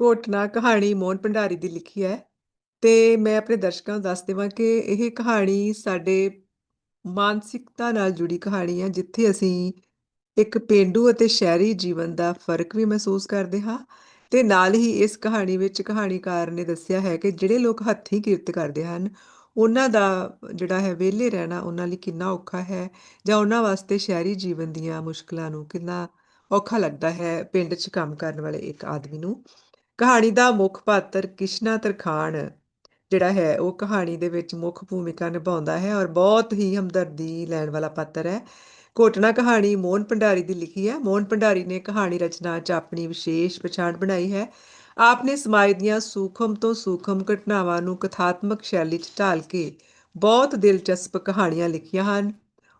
ਘੋਟਨਾ ਕਹਾਣੀ ਮੋਹਨ ਭੰਡਾਰੀ ਦੀ ਲਿਖੀ ਹੈ ਤੇ ਮੈਂ ਆਪਣੇ ਦਰਸ਼ਕਾਂ ਨੂੰ ਦੱਸ ਦੇਵਾਂ ਕਿ ਇਹ ਕਹਾਣੀ ਸਾਡੇ ਮਾਨਸਿਕਤਾ ਨਾਲ ਜੁੜੀ ਕਹਾਣੀ ਹੈ, ਜਿੱਥੇ ਅਸੀਂ ਇੱਕ ਪੇਂਡੂ ਅਤੇ ਸ਼ਹਿਰੀ ਜੀਵਨ ਦਾ ਫ਼ਰਕ ਵੀ ਮਹਿਸੂਸ ਕਰਦੇ ਹਾਂ ਤੇ ਨਾਲ ਹੀ ਇਸ ਕਹਾਣੀ ਵਿੱਚ ਕਹਾਣੀਕਾਰ ਨੇ ਦੱਸਿਆ ਹੈ ਕਿ ਜਿਹੜੇ ਲੋਕ ਹੱਥੀਂ ਕਿਰਤ ਕਰਦੇ ਹਨ, ਉਹਨਾਂ ਦਾ ਜਿਹੜਾ ਹੈ ਵਿਹਲੇ ਰਹਿਣਾ ਉਹਨਾਂ ਲਈ ਕਿੰਨਾ ਔਖਾ ਹੈ ਜਾਂ ਉਹਨਾਂ ਵਾਸਤੇ ਸ਼ਹਿਰੀ ਜੀਵਨ ਦੀਆਂ ਮੁਸ਼ਕਲਾਂ ਨੂੰ ਕਿੰਨਾ ਔਖਾ ਲੱਗਦਾ ਹੈ ਪਿੰਡ 'ਚ ਕੰਮ ਕਰਨ ਵਾਲੇ ਇੱਕ ਆਦਮੀ ਨੂੰ। ਕਹਾਣੀ ਦਾ ਮੁੱਖ ਪਾਤਰ ਕਿਸ਼ਨਾ ਤਰਖਾਣ ਜਿਹੜਾ ਹੈ, ਉਹ ਕਹਾਣੀ ਦੇ ਵਿੱਚ ਮੁੱਖ ਭੂਮਿਕਾ ਨਿਭਾਉਂਦਾ ਹੈ ਔਰ ਬਹੁਤ ਹੀ ਹਮਦਰਦੀ ਲੈਣ ਵਾਲਾ ਪਾਤਰ ਹੈ। ਘੋਟਣਾ ਕਹਾਣੀ ਮੋਹਨ ਭੰਡਾਰੀ ਦੀ ਲਿਖੀ ਹੈ। ਮੋਹਨ ਭੰਡਾਰੀ ਨੇ ਕਹਾਣੀ ਰਚਨਾ 'ਚ ਆਪਣੀ ਵਿਸ਼ੇਸ਼ ਪਛਾਣ ਬਣਾਈ ਹੈ। ਆਪ ਨੇ ਸਮਾਜ ਦੀਆਂ ਸੂਖਮ ਤੋਂ ਸੂਖਮ ਘਟਨਾਵਾਂ ਨੂੰ ਕਥਾਤਮਕ ਸ਼ੈਲੀ 'ਚ ਢਾਲ ਕੇ ਬਹੁਤ ਦਿਲਚਸਪ ਕਹਾਣੀਆਂ ਲਿਖੀਆਂ ਹਨ।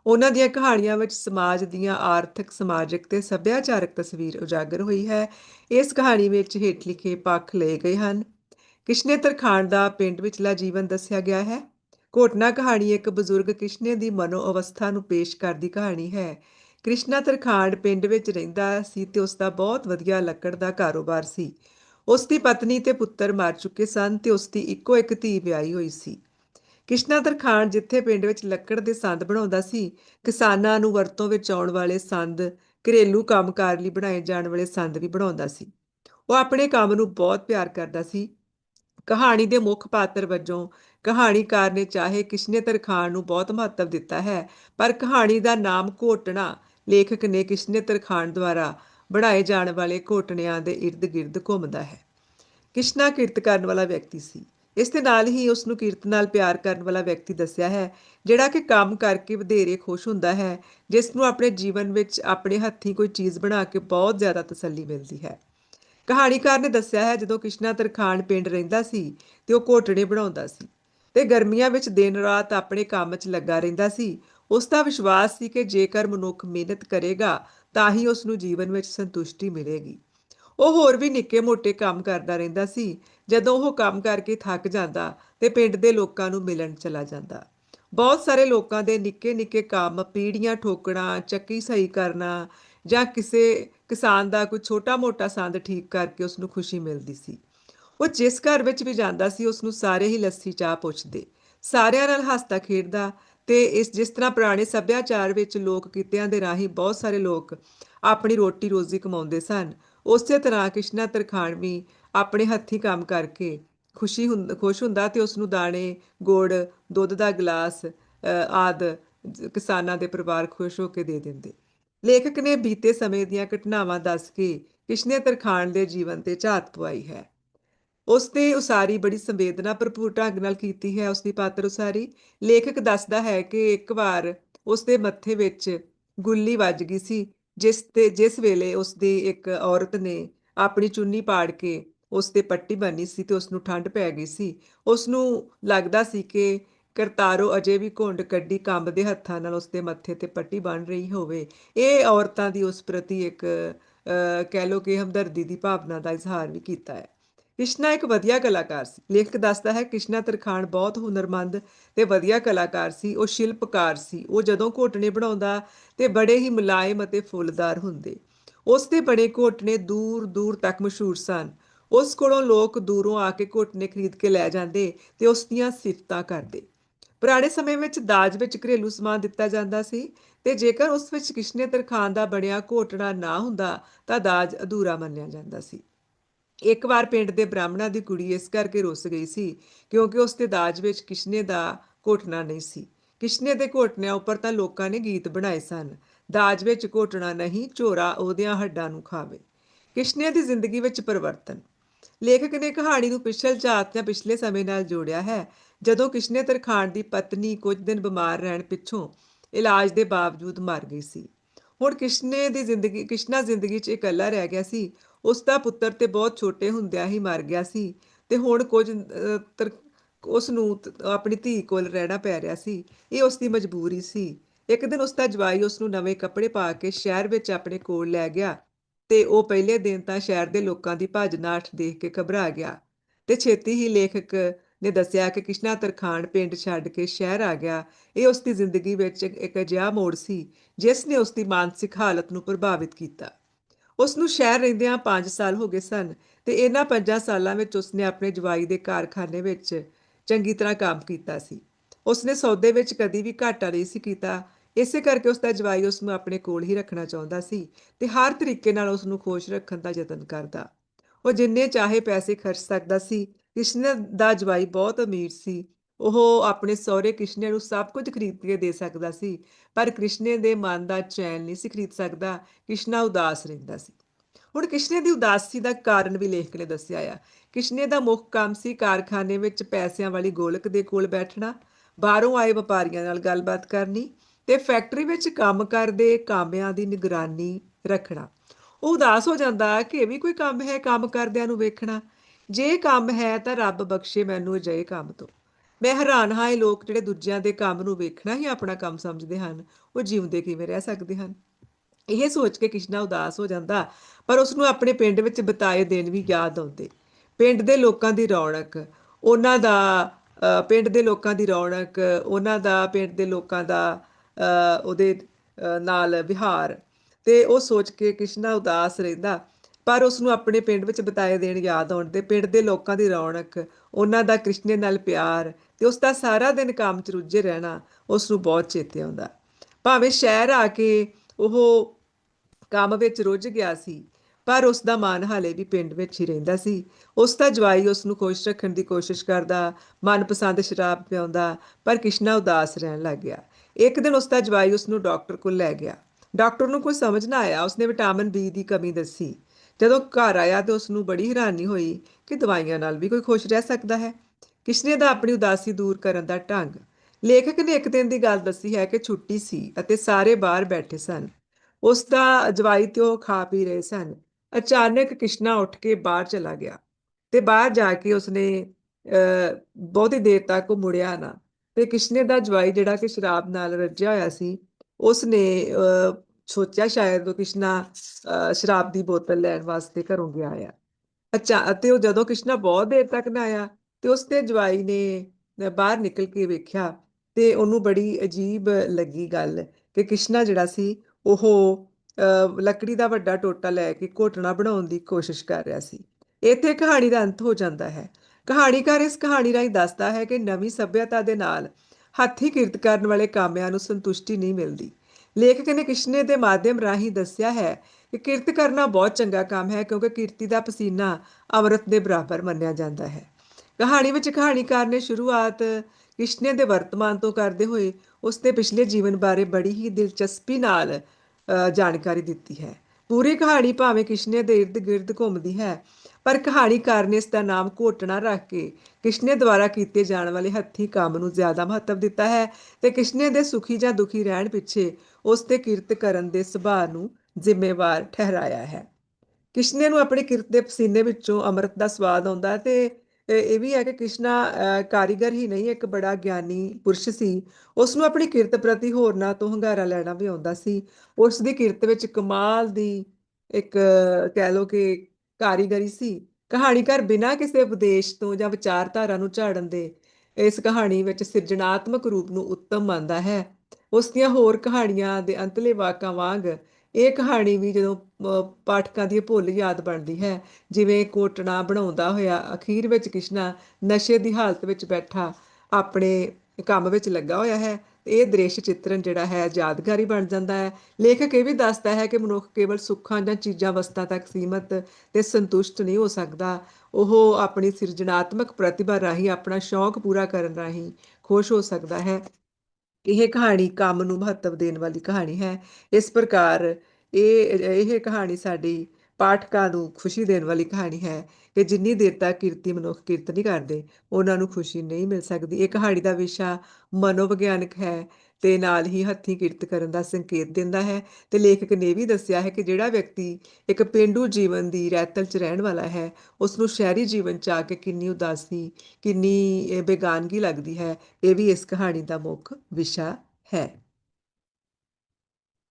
ਉਹਨਾਂ ਦੀਆਂ ਕਹਾਣੀਆਂ ਵਿੱਚ ਸਮਾਜ ਦੀਆਂ ਆਰਥਿਕ, ਸਮਾਜਿਕ ਤੇ ਸੱਭਿਆਚਾਰਕ ਤਸਵੀਰ ਉਜਾਗਰ ਹੋਈ ਹੈ। ਇਸ ਕਹਾਣੀ ਵਿੱਚ ਹੇਠ ਲਿਖੇ ਪੱਖ ਲਏ ਗਏ ਹਨ। ਕਿਸ਼ਨੇ ਤਰਖਾਣ ਦਾ ਪਿੰਡ ਵਿਚਲਾ ਜੀਵਨ ਦੱਸਿਆ ਗਿਆ ਹੈ। ਘੋਟਨਾ ਕਹਾਣੀ ਇੱਕ ਬਜ਼ੁਰਗ ਕਿਸ਼ਨੇ ਦੀ ਮਨੋ ਅਵਸਥਾ ਨੂੰ ਪੇਸ਼ ਕਰਦੀ ਕਹਾਣੀ ਹੈ। ਕ੍ਰਿਸ਼ਨਾ ਤਰਖਾਣ ਪਿੰਡ ਵਿੱਚ ਰਹਿੰਦਾ ਸੀ ਤੇ ਉਸ ਦਾ ਬਹੁਤ ਵਧੀਆ ਲੱਕੜ ਦਾ ਕਾਰੋਬਾਰ ਸੀ। ਉਸ ਦੀ ਪਤਨੀ ਤੇ ਪੁੱਤਰ ਮਰ ਚੁੱਕੇ ਸਨ ਤੇ ਉਸ ਦੀ ਇੱਕੋ ਇੱਕ ਧੀ ਵਿਆਹੀ ਹੋਈ ਸੀ। ਕਿਸ਼ਨਾ ਤਰਖਾਣ ਜਿੱਥੇ ਪਿੰਡ ਵਿੱਚ ਲੱਕੜ ਦੇ ਸੰਦ ਬਣਾਉਂਦਾ ਸੀ, ਕਿਸਾਨਾਂ ਨੂੰ ਵਰਤੋਂ ਵਿੱਚ ਆਉਣ ਵਾਲੇ ਸੰਦ, ਘਰੇਲੂ ਕੰਮਕਾਰ ਲਈ ਬਣਾਏ ਜਾਣ ਵਾਲੇ ਸੰਦ ਵੀ ਬਣਾਉਂਦਾ ਸੀ। ਉਹ ਆਪਣੇ ਕੰਮ ਨੂੰ ਬਹੁਤ ਪਿਆਰ ਕਰਦਾ ਸੀ। ਕਹਾਣੀ ਦੇ ਮੁੱਖ ਪਾਤਰ ਵਜੋਂ ਕਹਾਣੀਕਾਰ ਨੇ ਚਾਹੇ ਕਿਸ਼ਨੇ ਤਰਖਾਣ ਨੂੰ ਬਹੁਤ ਮਹੱਤਵ ਦਿੱਤਾ ਹੈ, ਪਰ ਕਹਾਣੀ ਦਾ ਨਾਮ ਘੋਟਣਾ ਲੇਖਕ ਨੇ ਕਿਸ਼ਨੇ ਤਰਖਾਣ ਦੁਆਰਾ ਬਣਾਏ ਜਾਣ ਵਾਲੇ ਘੋਟਣਿਆਂ ਦੇ ਇਰਦ-ਗਿਰਦ ਘੁੰਮਦਾ ਹੈ। ਕਿਸ਼ਨਾ ਕਿਰਤ ਕਰਨ ਵਾਲਾ ਵਿਅਕਤੀ ਸੀ। ਇਸ ਦੇ ਨਾਲ ਹੀ ਉਸ ਨੂੰ ਕੀਰਤ ਨਾਲ ਪਿਆਰ ਕਰਨ ਵਾਲਾ ਵਿਅਕਤੀ ਦੱਸਿਆ ਹੈ, ਜਿਹੜਾ ਕਿ ਕੰਮ ਕਰਕੇ ਵਧੇਰੇ ਖੁਸ਼ ਹੁੰਦਾ ਹੈ ਜਿਸ ਨੂੰ ਆਪਣੇ ਜੀਵਨ ਵਿੱਚ ਆਪਣੇ ਹੱਥੀਂ ਕੋਈ ਚੀਜ਼ ਬਣਾ ਕੇ ਬਹੁਤ ਜ਼ਿਆਦਾ ਤਸੱਲੀ ਮਿਲਦੀ ਹੈ। ਕਹਾਣੀਕਾਰ ਨੇ ਦੱਸਿਆ ਹੈ, ਜਦੋਂ ਕਿਸ਼ਨਾ ਤਰਖਾਣ ਪਿੰਡ ਰਹਿੰਦਾ ਸੀ ਤੇ ਉਹ ਘੋਟੜੇ ਬਣਾਉਂਦਾ ਸੀ ਤੇ ਗਰਮੀਆਂ ਵਿੱਚ ਦਿਨ ਰਾਤ ਆਪਣੇ ਕੰਮ 'ਚ ਲੱਗਾ ਰਹਿੰਦਾ ਸੀ, ਉਸ ਦਾ ਵਿਸ਼ਵਾਸ ਸੀ ਕਿ ਜੇਕਰ ਮਨੁੱਖ ਮਿਹਨਤ ਕਰੇਗਾ ਤਾਂ ਹੀ ਉਸ ਨੂੰ ਜੀਵਨ ਵਿੱਚ ਸੰਤੁਸ਼ਟੀ ਮਿਲੇਗੀ। ਉਹ ਹੋਰ ਵੀ ਨਿੱਕੇ-ਮੋਟੇ ਕੰਮ ਕਰਦਾ ਰਹਿੰਦਾ ਸੀ। ਜਦੋਂ ਉਹ ਕੰਮ ਕਰਕੇ ਥੱਕ ਜਾਂਦਾ ਤੇ ਪਿੰਡ ਦੇ ਲੋਕਾਂ ਨੂੰ ਮਿਲਣ ਚਲਾ ਜਾਂਦਾ। ਬਹੁਤ ਸਾਰੇ ਲੋਕਾਂ ਦੇ ਨਿੱਕੇ-ਨਿੱਕੇ ਕੰਮ ਪੀੜੀਆਂ ਠੋਕਣਾ, ਚੱਕੀ ਸਹੀ ਕਰਨਾ ਜਾਂ ਕਿਸੇ ਕਿਸਾਨ ਦਾ ਕੋਈ ਛੋਟਾ-ਮੋਟਾ ਸੰਦ ਠੀਕ ਕਰਕੇ ਉਸ ਨੂੰ ਖੁਸ਼ੀ ਮਿਲਦੀ ਸੀ। ਉਹ ਜਿਸ ਘਰ ਵਿੱਚ ਵੀ ਜਾਂਦਾ ਸੀ ਉਸ ਨੂੰ ਸਾਰੇ ਹੀ ਲੱਸੀ ਚਾਹ ਪੁੱਛਦੇ। ਸਾਰਿਆਂ ਨਾਲ ਹੱਸਦਾ ਖੇਡਦਾ ਤੇ ਇਸ ਜਿਸ ਤਰ੍ਹਾਂ ਪੁਰਾਣੇ ਸੱਭਿਆਚਾਰ ਵਿੱਚ ਲੋਕ ਕਿੱਤਿਆਂ ਦੇ ਰਾਹੀਂ ਬਹੁਤ ਸਾਰੇ ਲੋਕ ਆਪਣੀ ਰੋਟੀ ਰੋਜ਼ੀ ਕਮਾਉਂਦੇ ਸਨ। ਉਸੇ ਤਰ੍ਹਾਂ ਕ੍ਰਿਸ਼ਨਾ ਤਰਖਾਣ ਵੀ ਆਪਣੇ ਹੱਥੀਂ ਕੰਮ ਕਰਕੇ ਖੁਸ਼ੀ ਹੁੰਦਾ ਖੁਸ਼ ਹੁੰਦਾ ਤੇ ਉਸ ਨੂੰ ਦਾਣੇ, ਗੁੜ, ਦੁੱਧ ਦਾ ਗਲਾਸ ਆਦ ਕਿਸਾਨਾਂ ਦੇ ਪਰਿਵਾਰ ਖੁਸ਼ ਹੋ ਕੇ ਦੇ ਦਿੰਦੇ। ਲੇਖਕ ਨੇ ਬੀਤੇ ਸਮੇਂ ਦੀਆਂ ਘਟਨਾਵਾਂ ਦੱਸ ਕੇ ਕਿਸ਼ਨੇ ਤਰਖਾਣ ਦੇ ਜੀਵਨ ਤੇ ਝਾਤ ਪਵਾਈ ਹੈ। ਉਸ ਤੇ ਉਸਾਰੀ ਬੜੀ ਸੰਵੇਦਨਾ ਭਰਪੂਰ ਢੰਗ ਨਾਲ ਕੀਤੀ ਹੈ ਉਸ ਦੀ ਪਾਤਰ ਉਸਾਰੀ। ਲੇਖਕ ਦੱਸਦਾ ਹੈ ਕਿ ਇੱਕ ਵਾਰ ਉਸ ਦੇ ਮੱਥੇ ਵਿੱਚ ਗੁੱਲੀ ਵੱਜ ਗਈ ਸੀ ਜਿਸ ਤੇ, ਜਿਸ ਵੇਲੇ ਉਸ ਦੀ ਇੱਕ ਔਰਤ ਨੇ ਆਪਣੀ ਚੁੰਨੀ ਪਾੜ ਕੇ ਉਸ ਤੇ ਪੱਟੀ ਬੰਨੀ ਸੀ ਤੇ ਉਸ ਨੂੰ ਠੰਡ ਪੈ ਗਈ ਸੀ ਉਸ ਨੂੰ ਲੱਗਦਾ ਸੀ ਕਿ ਕਰਤਾਰੋ ਅਜੇ ਵੀ ਘੁੰਡ ਕੱਢੀ ਕੰਬ ਦੇ ਹੱਥਾਂ ਨਾਲ ਉਸ ਦੇ ਮੱਥੇ ਤੇ ਪੱਟੀ ਬਣ ਰਹੀ ਹੋਵੇ, ਇਹ ਔਰਤਾਂ ਦੀ ਉਸ ਪ੍ਰਤੀ ਇੱਕ ਕਹਿ ਲੋ ਕਿ ਹਮਦਰਦੀ ਦੀ ਭਾਵਨਾ ਦਾ ਇਜ਼ਹਾਰ ਵੀ ਕੀਤਾ ਹੈ। ਕ੍ਰਿਸ਼ਨਾ ਇੱਕ ਵਧੀਆ ਕਲਾਕਾਰ ਸੀ। ਲੇਖਕ ਦੱਸਦਾ ਹੈ ਕਿਸ਼ਨਾ ਤਰਖਾਣ ਬਹੁਤ ਹੁਨਰਮੰਦ ਤੇ ਵਧੀਆ ਕਲਾਕਾਰ ਸੀ। ਉਹ ਸ਼ਿਲਪਕਾਰ ਸੀ। ਉਹ ਜਦੋਂ ਘੋਟਣੇ ਬਣਾਉਂਦਾ ਤੇ ਬੜੇ ਹੀ ਮੁਲਾਇਮ ਅਤੇ ਫੁੱਲਦਾਰ ਹੁੰਦੇ। ਉਸ ਦੇ ਬਣੇ ਘੋਟਣੇ ਦੂਰ ਦੂਰ ਤੱਕ ਮਸ਼ਹੂਰ ਸਨ। ਉਸ ਕੋਲੋਂ ਲੋਕ ਦੂਰੋਂ ਆ ਕੇ ਘੋਟਣੇ ਖਰੀਦ ਕੇ ਲੈ ਜਾਂਦੇ ਤੇ ਉਸ ਦੀਆਂ ਸਿਫਤਾਂ ਕਰਦੇ। ਪੁਰਾਣੇ ਸਮੇਂ ਵਿੱਚ ਦਾਜ ਵਿੱਚ ਘਰੇਲੂ ਸਮਾਨ ਦਿੱਤਾ ਜਾਂਦਾ ਸੀ ਤੇ ਜੇਕਰ ਉਸ ਵਿੱਚ ਕਿਸ਼ਨੇ ਤਰਖਾਨ ਦਾ ਬਣਿਆ ਘੋਟਣਾ ਨਾ ਹੁੰਦਾ ਤਾਂ ਦਾਜ ਅਧੂਰਾ ਮੰਨਿਆ ਜਾਂਦਾ ਸੀ। ਇੱਕ ਵਾਰ ਪਿੰਡ ਦੇ ਬ੍ਰਾਹਮਣਾਂ ਦੀ ਕੁੜੀ ਇਸ ਕਰਕੇ ਰੁੱਸ ਗਈ ਸੀ ਕਿਉਂਕਿ ਉਸ ਦੇ ਦਾਜ ਵਿੱਚ ਕਿਸ਼ਨੇ ਦਾ ਘੋਟਣਾ ਨਹੀਂ ਸੀ। ਕਿਸ਼ਨੇ ਦੇ ਘੋਟਣਿਆਂ ਉੱਪਰ ਤਾਂ ਲੋਕਾਂ ਨੇ ਗੀਤ ਬਣਾਏ ਸਨ। ਦਾਜ ਵਿੱਚ ਘੋਟਣਾ ਨਹੀਂ, ਝੋਰਾ ਉਹਦਿਆਂ ਹੱਡਾਂ ਨੂੰ ਖਾਵੇ। ਕਿਸ਼ਨੇ ਦੀ ਜ਼ਿੰਦਗੀ ਵਿੱਚ ਪਰਿਵਰਤਨ। ਲੇਖਕ ਨੇ ਕਹਾਣੀ ਨੂੰ ਪਿਛਲ ਜਾਤ ਜਾਂ ਪਿਛਲੇ ਸਮੇਂ ਨਾਲ ਜੋੜਿਆ ਹੈ। ਜਦੋਂ ਕਿਸ਼ਨੇ ਤਰਖਾਣ ਦੀ ਪਤਨੀ ਕੁਝ ਦਿਨ ਬਿਮਾਰ ਰਹਿਣ ਪਿੱਛੋਂ ਇਲਾਜ ਦੇ ਬਾਵਜੂਦ ਮਰ ਗਈ ਸੀ। ਹੁਣ ਕਿਸ਼ਨੇ ਦੀ ਜ਼ਿੰਦਗੀ, ਕਿਸ਼ਨਾ ਜ਼ਿੰਦਗੀ 'ਚ ਇਕੱਲਾ ਰਹਿ ਗਿਆ ਸੀ। ਉਸ ਦਾ ਪੁੱਤਰ ਤੇ ਬਹੁਤ ਛੋਟੇ ਹੁੰਦਿਆਂ ਹੀ ਮਰ ਗਿਆ ਸੀ ਤੇ ਹੁਣ ਕੁਝ ਉਸ ਨੂੰ ਆਪਣੀ ਧੀ ਕੋਲ ਰਹਿਣਾ ਪੈ ਰਿਹਾ ਸੀ। ਇਹ ਉਸ ਦੀ ਮਜਬੂਰੀ ਸੀ। ਇੱਕ ਦਿਨ ਉਸ ਦਾ ਜਵਾਈ ਉਸ ਨੂੰ ਨਵੇਂ ਕੱਪੜੇ ਪਾ ਕੇ ਸ਼ਹਿਰ ਵਿੱਚ ਆਪਣੇ ਕੋਲ ਲੈ ਗਿਆ ਤੇ ਉਹ ਪਹਿਲੇ ਦਿਨ ਤਾਂ ਸ਼ਹਿਰ ਦੇ ਲੋਕਾਂ ਦੀ ਭੱਜ ਨਾਠ ਦੇਖ ਕੇ ਘਬਰਾ ਗਿਆ ਤੇ ਛੇਤੀ ਹੀ ਲੇਖਕ ਨੇ ਦੱਸਿਆ ਕਿ ਕਿਸ਼ਨਾ ਤਰਖਾਨ ਪਿੰਡ ਛੱਡ ਕੇ ਸ਼ਹਿਰ ਆ ਗਿਆ। ਇਹ ਉਸ ਦੀ ਜ਼ਿੰਦਗੀ ਵਿੱਚ ਇੱਕ ਅਜਿਹਾ ਮੋੜ ਸੀ, ਜਿਸ ਨੇ ਉਸ ਦੀ ਮਾਨਸਿਕ ਹਾਲਤ ਨੂੰ ਪ੍ਰਭਾਵਿਤ ਕੀਤਾ। ਉਸ ਨੂੰ ਸ਼ਹਿਰ ਰਹਿੰਦਿਆਂ 5 ਸਾਲ ਹੋ ਗਏ ਸਨ ਤੇ ਇਹਨਾਂ 5 ਸਾਲਾਂ ਵਿੱਚ ਉਸਨੇ ਆਪਣੇ ਜਵਾਈ ਦੇ ਕਾਰਖਾਨੇ ਵਿੱਚ ਚੰਗੀ ਤਰ੍ਹਾਂ ਕੰਮ ਕੀਤਾ ਸੀ। ਉਸਨੇ ਸੌਦੇ ਵਿੱਚ ਕਦੀ ਵੀ ਘਾਟਾ ਨਹੀਂ ਸੀ ਕੀਤਾ। ਇਸੇ ਕਰਕੇ ਉਸ ਦਾ ਜਵਾਈ ਉਸ ਨੂੰ ਆਪਣੇ ਕੋਲ ਹੀ ਰੱਖਣਾ ਚਾਹੁੰਦਾ ਸੀ ਤੇ ਹਰ ਤਰੀਕੇ ਨਾਲ ਉਸ ਨੂੰ ਖੁਸ਼ ਰੱਖਣ ਦਾ ਯਤਨ ਕਰਦਾ। ਉਹ ਜਿੰਨੇ ਚਾਹੇ ਪੈਸੇ ਖਰਚ ਸਕਦਾ ਸੀ, ਕਿਸ਼ਨੇ ਦਾ ਜਵਾਈ ਬਹੁਤ ਅਮੀਰ ਸੀ ਉਹ ਆਪਣੇ ਸਹੁਰੇ ਕਿਸ਼ਨੇ ਨੂੰ ਸਭ ਕੁਝ ਖਰੀਦ ਕੇ ਦੇ ਸਕਦਾ ਸੀ, ਪਰ ਕ੍ਰਿਸ਼ਨੇ ਦੇ ਮਨ ਦਾ ਚੈਨ ਨਹੀਂ ਸੀ ਖਰੀਦ ਸਕਦਾ, ਕ੍ਰਿਸ਼ਨਾ ਉਦਾਸ ਰਹਿੰਦਾ ਸੀ। ਹੁਣ ਕ੍ਰਿਸ਼ਨੇ ਦੀ ਉਦਾਸੀ ਦਾ ਕਾਰਨ ਵੀ ਲੇਖਕ ਨੇ ਦੱਸਿਆ ਆ। ਕ੍ਰਿਸ਼ਨੇ ਦਾ ਮੁੱਖ ਕੰਮ ਸੀ ਕਾਰਖਾਨੇ ਵਿੱਚ ਪੈਸਿਆਂ ਵਾਲੀ ਗੋਲਕ ਦੇ ਕੋਲ ਬੈਠਣਾ, ਬਾਹਰੋਂ ਆਏ ਵਪਾਰੀਆਂ ਨਾਲ ਗੱਲਬਾਤ ਕਰਨੀ ਤੇ ਫੈਕਟਰੀ ਵਿੱਚ ਕੰਮ ਕਰਦੇ ਕਾਮਿਆਂ ਦੀ ਨਿਗਰਾਨੀ ਰੱਖਣਾ। ਉਹ ਉਦਾਸ ਹੋ ਜਾਂਦਾ ਕਿ ਇਹ ਵੀ ਕੋਈ ਕੰਮ ਹੈ ਕੰਮ ਕਰਦਿਆਂ ਨੂੰ ਵੇਖਣਾ। ਜੇ ਕੰਮ ਹੈ ਤਾਂ ਰੱਬ ਬਖਸ਼ੇ ਮੈਨੂੰ ਅਜਿਹੇ ਕੰਮ ਤੋਂ। ਮੈਂ ਹੈਰਾਨ ਹਾਂ ਇਹ ਲੋਕ ਜਿਹੜੇ ਦੂਜਿਆਂ ਦੇ ਕੰਮ ਨੂੰ ਵੇਖਣਾ ਹੀ ਆਪਣਾ ਕੰਮ ਸਮਝਦੇ ਹਨ, ਉਹ ਜਿਉਂਦੇ ਕਿਵੇਂ ਰਹਿ ਸਕਦੇ ਹਨ? ਇਹ ਸੋਚ ਕੇ ਕਿਸ਼ਨਾ ਉਦਾਸ ਹੋ ਜਾਂਦਾ, ਪਰ ਉਸ ਨੂੰ ਆਪਣੇ ਪਿੰਡ ਵਿੱਚ ਬਿਤਾਏ ਦਿਨ ਵੀ ਯਾਦ ਆਉਂਦੇ। ਪਿੰਡ ਦੇ ਲੋਕਾਂ ਦੀ ਰੌਣਕ, ਉਹਨਾਂ ਦਾ ਪਿੰਡ ਦੇ ਲੋਕਾਂ ਦੀ ਰੌਣਕ, ਉਹਨਾਂ ਦਾ, ਪਿੰਡ ਦੇ ਲੋਕਾਂ ਦਾ ਉਹਦੇ ਨਾਲ ਵਿਹਾਰ, ਤੇ ਉਹ ਸੋਚ ਕੇ ਕਿਸ਼ਨਾ ਉਦਾਸ ਰਹਿੰਦਾ, ਪਰ ਉਸ ਨੂੰ ਆਪਣੇ ਪਿੰਡ ਵਿੱਚ ਬਿਤਾਏ ਦਿਨ ਯਾਦ ਆਉਣ ਤੇ ਪਿੰਡ ਦੇ ਲੋਕਾਂ ਦੀ ਰੌਣਕ, ਉਹਨਾਂ ਦਾ ਕ੍ਰਿਸ਼ਨੇ ਨਾਲ ਪਿਆਰ ਤੇ ਉਸ ਦਾ ਸਾਰਾ ਦਿਨ ਕੰਮ 'ਚ ਰੁੱਝੇ ਰਹਿਣਾ ਉਸ ਨੂੰ ਬਹੁਤ ਚੇਤੇ ਆਉਂਦਾ। ਭਾਵੇਂ ਸ਼ਹਿਰ ਆ ਕੇ ਉਹ ਕੰਮ ਵਿੱਚ ਰੁੱਝ ਗਿਆ ਸੀ, ਪਰ ਉਸ ਦਾ ਮਨ ਹਾਲੇ ਵੀ ਪਿੰਡ ਵਿੱਚ ਹੀ ਰਹਿੰਦਾ ਸੀ। ਉਸ ਦਾ ਜਵਾਈ ਉਸ ਨੂੰ ਖੁਸ਼ ਰੱਖਣ ਦੀ ਕੋਸ਼ਿਸ਼ ਕਰਦਾ, ਮਨਪਸੰਦ ਸ਼ਰਾਬ ਪਿਆਉਂਦਾ, ਪਰ ਕਿਸ਼ਨਾ ਉਦਾਸ ਰਹਿਣ ਲੱਗ ਗਿਆ। ਇੱਕ ਦਿਨ ਉਸ ਦਾ ਜਵਾਈ ਉਸ ਨੂੰ ਡਾਕਟਰ ਕੋਲ ਲੈ ਗਿਆ। ਡਾਕਟਰ ਨੂੰ ਕੋਈ ਸਮਝ ਨਾ ਆਇਆ, ਉਸਨੇ ਵਿਟਾਮਿਨ ਬੀ ਦੀ ਕਮੀ ਦੱਸੀ। ਜਦੋਂ ਘਰ ਆਇਆ ਤੇ ਉਸ ਨੂੰ ਬੜੀ ਹੈਰਾਨੀ ਹੋਈ ਕਿ ਦਵਾਈਆਂ ਨਾਲ ਵੀ ਕੋਈ ਖੁਸ਼ ਰਹਿ ਸਕਦਾ ਹੈ। ਕਿਸ਼ਨੇ ਦਾ ਆਪਣੀ ਉਦਾਸੀ ਦੂਰ ਕਰਨ ਦਾ ਢੰਗ। ਲੇਖਕ ਨੇ ਇੱਕ ਦਿਨ ਦੀ ਗੱਲ ਦੱਸੀ ਹੈ ਕਿ ਛੁੱਟੀ ਸੀ ਅਤੇ ਸਾਰੇ ਬਾਹਰ ਬੈਠੇ ਸਨ। ਉਸ ਦਾ ਜਵਾਈ ਤੇ ਉਹ ਖਾ ਪੀ ਰਹੇ ਸਨ। ਅਚਾਨਕ ਕਿਸ਼ਨਾ ਉੱਠ ਕੇ ਬਾਹਰ ਚਲਾ ਗਿਆ ਤੇ ਬਾਹਰ ਜਾ ਕੇ ਉਸਨੇ ਅ, ਬਹੁਤੀ ਦੇਰ ਤੱਕ ਉਹ ਮੁੜਿਆ ਨਾ। ਤੇ ਕਿਸ਼ਨੇ ਦਾ ਜਵਾਈ ਜਿਹੜਾ ਕਿ ਸ਼ਰਾਬ ਨਾਲ ਰੱਜਿਆ ਹੋਇਆ ਸੀ ਉਸਨੇ ਅ, ਸੋਚਿਆ ਸ਼ਾਇਦ ਉਹ ਕਿਸ਼ਨਾ ਸ਼ਰਾਬ ਦੀ ਬੋਤਲ ਲੈਣ ਵਾਸਤੇ ਘਰੋਂ ਗਿਆ ਆ ਅੱਛਾ ਅਤੇ ਉਹ ਜਦੋਂ ਕਿਸ਼ਨਾ ਬਹੁਤ ਦੇਰ ਤੱਕ ਨਾ ਆਇਆ ਤੇ ਉਸਦੇ ਜਵਾਈ ਨੇ ਬਾਹਰ ਨਿਕਲ ਕੇ ਵੇਖਿਆ ਤੇ ਉਹਨੂੰ ਬੜੀ ਅਜੀਬ ਲੱਗੀ ਗੱਲ ਕਿ ਕਿਸ਼ਨਾ ਜਿਹੜਾ ਸੀ, ਉਹ ਲੱਕੜੀ ਦਾ ਵੱਡਾ ਟੋਟਾ ਲੈ ਕੇ ਘੋਟਣਾ ਬਣਾਉਣ ਦੀ ਕੋਸ਼ਿਸ਼ ਕਰ ਰਿਹਾ ਸੀ। ਇੱਥੇ ਕਹਾਣੀ ਦਾ ਅੰਤ ਹੋ ਜਾਂਦਾ ਹੈ। ਕਹਾਣੀਕਾਰ ਇਸ ਕਹਾਣੀ ਰਾਹੀਂ ਦੱਸਦਾ ਹੈ ਕਿ ਨਵੀਂ ਸੱਭਿਅਤਾ ਦੇ ਨਾਲ ਹੱਥੀਂ ਕਿਰਤ ਕਰਨ ਵਾਲੇ ਕਾਮਿਆਂ ਨੂੰ ਸੰਤੁਸ਼ਟੀ ਨਹੀਂ ਮਿਲਦੀ। ਲੇਖਕ ਨੇ ਕਿਸ਼ਨੇ ਦੇ ਮਾਧਿਅਮ ਰਾਹੀਂ ਦੱਸਿਆ ਹੈ ਕਿ ਕਿਰਤ ਕਰਨਾ ਬਹੁਤ ਚੰਗਾ ਕੰਮ ਹੈ ਕਿਉਂਕਿ ਕਿਰਤੀ ਦਾ ਪਸੀਨਾ ਅੰਮ੍ਰਿਤ ਦੇ ਬਰਾਬਰ ਮੰਨਿਆ ਜਾਂਦਾ ਹੈ। ਕਹਾਣੀ ਵਿੱਚ ਕਹਾਣੀਕਾਰ ਨੇ ਸ਼ੁਰੂਆਤ ਕਿਸ਼ਨੇ ਦੇ ਵਰਤਮਾਨ ਤੋਂ ਕਰਦੇ ਹੋਏ ਉਸ ਦੇ ਪਿਛਲੇ ਜੀਵਨ ਬਾਰੇ ਬੜੀ ਹੀ ਦਿਲਚਸਪੀ ਨਾਲ ਜਾਣਕਾਰੀ ਦਿੱਤੀ ਹੈ। ਪੂਰੀ ਕਹਾਣੀ ਭਾਵੇਂ ਕਿਸ਼ਨੇ ਦੇ ਇਰਦ-ਗਿਰਦ ਘੁੰਮਦੀ ਹੈ, ਪਰ ਕਹਾਣੀਕਾਰ ਨੇ ਇਸ ਦਾ ਨਾਮ ਘੋਟਣਾ ਰੱਖ ਕੇ ਕਿਸ਼ਨੇ ਦੁਆਰਾ ਕੀਤੇ ਜਾਣ ਵਾਲੇ ਹੱਥੀਂ ਕੰਮ ਨੂੰ ਜ਼ਿਆਦਾ ਮਹੱਤਵ ਦਿੱਤਾ ਹੈ ਤੇ ਕਿਸ਼ਨੇ ਦੇ ਸੁਖੀ ਜਾਂ ਦੁਖੀ ਰਹਿਣ ਪਿੱਛੇ ਉਸ ਤੇ ਕਿਰਤ ਕਰਨ ਦੇ ਸੁਭਾਅ ਨੂੰ ਜ਼ਿੰਮੇਵਾਰ ਠਹਿਰਾਇਆ ਹੈ। ਕਿਸ਼ਨੇ ਨੂੰ ਆਪਣੀ ਕਿਰਤ ਦੇ ਪਸੀਨੇ ਵਿੱਚੋਂ ਅੰਮ੍ਰਿਤ ਦਾ ਸਵਾਦ ਆਉਂਦਾ ਹੈ ਤੇ ਇਹ ਵੀ ਹੈ ਕਿ ਕ੍ਰਿਸ਼ਨਾ ਅ, ਕਾਰੀਗਰ ਹੀ ਨਹੀਂ ਇੱਕ ਬੜਾ ਗਿਆਨੀ ਪੁਰਸ਼ ਸੀ। ਉਸ ਨੂੰ ਆਪਣੀ ਕਿਰਤ ਪ੍ਰਤੀ ਹੋਰਨਾਂ ਤੋਂ ਹੰਗਾਰਾ ਲੈਣਾ ਵੀ ਆਉਂਦਾ ਸੀ। ਉਸ ਦੀ ਕਿਰਤ ਵਿੱਚ ਕਮਾਲ ਦੀ ਇੱਕ ਕਹਿ ਲਓ ਕਿ ਕਾਰੀਗਰੀ ਸੀ। ਕਹਾਣੀਕਾਰ ਬਿਨਾਂ ਕਿਸੇ ਉਪਦੇਸ਼ ਤੋਂ ਜਾਂ ਵਿਚਾਰਧਾਰਾ ਨੂੰ ਝਾੜਨ ਦੇ ਇਸ ਕਹਾਣੀ ਵਿੱਚ ਸਿਰਜਣਾਤਮਕ ਰੂਪ ਨੂੰ ਉੱਤਮ ਮੰਨਦਾ ਹੈ। ਉਸ ਦੀਆਂ ਹੋਰ ਕਹਾਣੀਆਂ ਦੇ ਅੰਤਲੇ ਵਾਕਾਂ ਵਾਂਗ ਇਹ ਕਹਾਣੀ ਵੀ ਜਦੋਂ ਪਾਠਕਾਂ ਦੀ ਭੁੱਲ ਯਾਦ ਬਣਦੀ ਹੈ, ਜਿਵੇਂ ਕੋਟਣਾ ਬਣਾਉਂਦਾ ਹੋਇਆ ਅਖੀਰ ਵਿੱਚ ਕਿਸ਼ਨਾ ਨਸ਼ੇ ਦੀ ਹਾਲਤ ਵਿੱਚ ਬੈਠਾ, ਆਪਣੇ ਕੰਮ ਵਿੱਚ ਲੱਗਾ ਹੋਇਆ ਹੈ ਇਹ ਦ੍ਰਿਸ਼ ਚਿੱਤਰਨ ਜਿਹੜਾ ਹੈ, ਯਾਦਗਾਰੀ ਬਣ ਜਾਂਦਾ ਹੈ। ਲੇਖਕ ਇਹ ਵੀ ਦੱਸਦਾ ਹੈ ਕਿ ਮਨੁੱਖ ਕੇਵਲ ਸੁੱਖਾਂ ਜਾਂ ਚੀਜ਼ਾਂ, ਵਸਤਾਂ ਤੱਕ ਸੀਮਤ ਤੇ ਸੰਤੁਸ਼ਟ ਨਹੀਂ ਹੋ ਸਕਦਾ। ਉਹ ਆਪਣੀ ਸਿਰਜਣਾਤਮਕ ਪ੍ਰਤਿਭਾ ਰਾਹੀਂ ਆਪਣਾ ਸ਼ੌਕ ਪੂਰਾ ਕਰਨ ਰਾਹੀਂ ਖੁਸ਼ ਹੋ ਸਕਦਾ ਹੈ। ਇਹ ਕਹਾਣੀ ਕੰਮ ਨੂੰ ਮਹੱਤਵ ਦੇਣ ਵਾਲੀ ਕਹਾਣੀ ਹੈ। ਇਸ ਪ੍ਰਕਾਰ ਇਹ ਇਹ ਕਹਾਣੀ ਸਾਡੀ ਪਾਠਕਾਂ ਨੂੰ ਖੁਸ਼ੀ ਦੇਣ ਵਾਲੀ ਕਹਾਣੀ ਹੈ ਕਿ ਜਿੰਨੀ ਦੇਰ ਤੱਕ ਕਿਰਤੀ ਮਨੁੱਖ ਕਿਰਤ ਨਹੀਂ ਕਰਦੇ, ਉਹਨਾਂ ਨੂੰ ਖੁਸ਼ੀ ਨਹੀਂ ਮਿਲ ਸਕਦੀ। ਇਹ ਕਹਾਣੀ ਦਾ ਵਿਸ਼ਾ ਮਨੋਵਿਗਿਆਨਕ ਹੈ। ਤੇ ਨਾਲ ਹੀ ਹੱਥੀਂ ਕਿਰਤ ਕਰਨ ਦਾ ਸੰਕੇਤ ਦਿੰਦਾ ਹੈ ਤੇ ਲੇਖਕ ਨੇ ਇਹ ਵੀ ਦੱਸਿਆ ਹੈ ਕਿ ਜਿਹੜਾ ਵਿਅਕਤੀ ਇੱਕ ਪੇਂਡੂ ਜੀਵਨ ਦੀ ਰੈਤਲ 'ਚ ਰਹਿਣ ਵਾਲਾ ਹੈ ਉਸ ਨੂੰ ਸ਼ਹਿਰੀ ਜੀਵਨ 'ਚ ਆ ਕੇ ਕਿੰਨੀ ਉਦਾਸੀ, ਕਿੰਨੀ ਬੇਗਾਨਗੀ ਲੱਗਦੀ ਹੈ, ਇਹ ਵੀ ਇਸ ਕਹਾਣੀ ਦਾ ਮੁੱਖ ਵਿਸ਼ਾ ਹੈ।